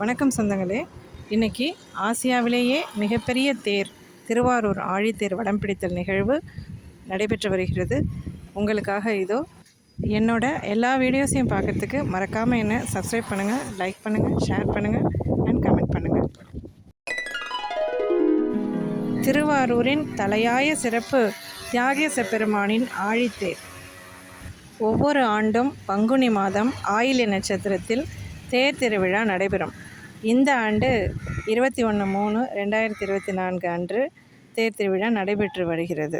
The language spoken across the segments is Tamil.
வணக்கம் சொந்தங்களே. இன்னைக்கு ஆசியாவிலேயே மிகப்பெரிய தேர் திருவாரூர் ஆழித்தேர் வடம் பிடித்தல் நிகழ்வு நடைபெற்று வருகிறது. உங்களுக்காக இதோ என்னோட எல்லா வீடியோஸையும் பார்க்கறதுக்கு மறக்காமல் என்னை சப்ஸ்கிரைப் பண்ணுங்கள் லைக் பண்ணுங்கள் ஷேர் பண்ணுங்கள் அண்ட் கமெண்ட் பண்ணுங்கள் திருவாரூரின் தலையாய சிறப்பு தியாகேச பெருமானின் ஆழித்தேர் ஒவ்வொரு ஆண்டும் பங்குனி மாதம் ஆயில்ய நட்சத்திரத்தில் தேர் திருவிழா நடைபெறும். இந்த ஆண்டு இருபத்தி ஒன்று மூணு ரெண்டாயிரத்தி இருபத்தி நான்கு அன்று தேர் திருவிழா நடைபெற்று வருகிறது.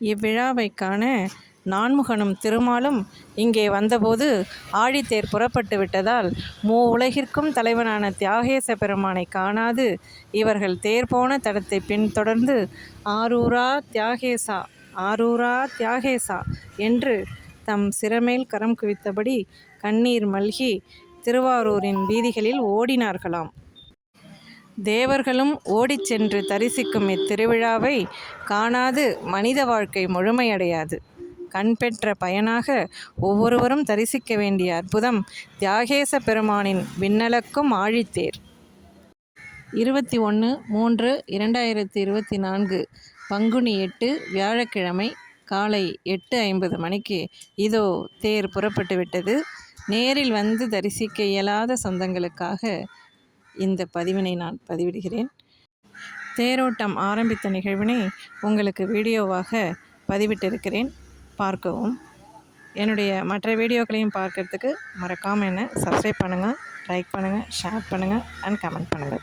இவ்விழாவை காண நான்முகனும் திருமாலும் இங்கே வந்தபோது ஆழித்தேர் புறப்பட்டு விட்டதால் மூ உலகிற்கும் தலைவனான தியாகேச பெருமானை காணாது. இவர்கள் தேர் போன தடத்தை பின்தொடர்ந்து ஆரூரா தியாகேசா ஆரூரா தியாகேசா என்று தம் சிறமேல் கரம் குவித்தபடி கண்ணீர் மல்கி திருவாரூரின் வீதிகளில் ஓடினார்களாம். தேவர்களும் ஓடிச் சென்று தரிசிக்கும் இத்திருவிழாவை காணாது மனித வாழ்க்கை முழுமையடையாது. கண் பெற்ற பயனாக ஒவ்வொருவரும் தரிசிக்க வேண்டிய அற்புதம் தியாகேச பெருமானின் விண்ணலக்கும் ஆழித்தேர். இருபத்தி ஒன்று மூன்று இரண்டாயிரத்தி இருபத்தி நான்கு பங்குனி எட்டு வியாழக்கிழமை காலை எட்டு ஐம்பது மணிக்கு இதோ தேர் புறப்பட்டு விட்டது நேரில் வந்து தரிசிக்க இயலாத சொந்தங்களுக்காக இந்த பதிவினை நான் பதிவிடுகிறேன். தேரோட்டம் ஆரம்பித்த நிகழ்வினை உங்களுக்கு வீடியோவாக பதிவிட்டிருக்கிறேன். பார்க்கவும். என்னுடைய மற்ற வீடியோக்களையும் பார்க்கறதுக்கு மறக்காமல் என்ன சப்ஸ்கிரைப் பண்ணுங்கள் லைக் பண்ணுங்கள் ஷேர் பண்ணுங்கள் அண்ட் கமெண்ட் பண்ணுங்கள்